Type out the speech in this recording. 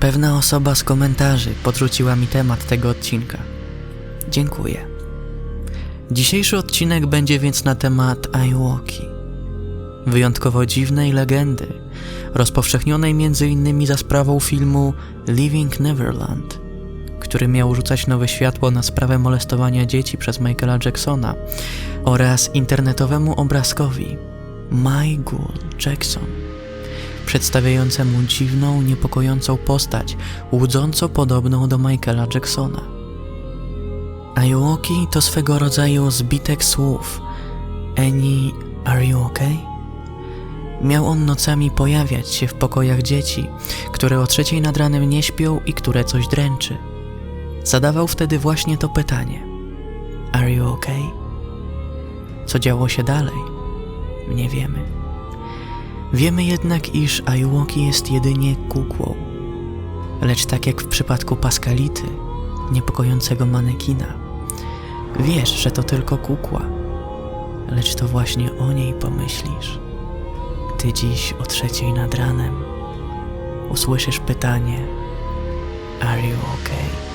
Pewna osoba z komentarzy podrzuciła mi temat tego odcinka. Dziękuję. Dzisiejszy odcinek będzie więc na temat Aiwoki. Wyjątkowo dziwnej legendy, rozpowszechnionej m.in. za sprawą filmu Living Neverland, który miał rzucać nowe światło na sprawę molestowania dzieci przez Michaela Jacksona oraz internetowemu obrazkowi My Ghoul Jackson, przedstawiającemu dziwną, niepokojącą postać, łudząco podobną do Michaela Jacksona. Ayoki to swego rodzaju zbitek słów Annie, are you okay? Miał on nocami pojawiać się w pokojach dzieci, które o trzeciej nad ranem nie śpią i które coś dręczy. Zadawał wtedy właśnie to pytanie. Are you okay? Co działo się dalej? Nie wiemy. Wiemy jednak, iż Ayuwoki jest jedynie kukłą. Lecz tak jak w przypadku Paskality, niepokojącego manekina, wiesz, że to tylko kukła. Lecz to właśnie o niej pomyślisz. Ty dziś o trzeciej nad ranem usłyszysz pytanie Are you okay?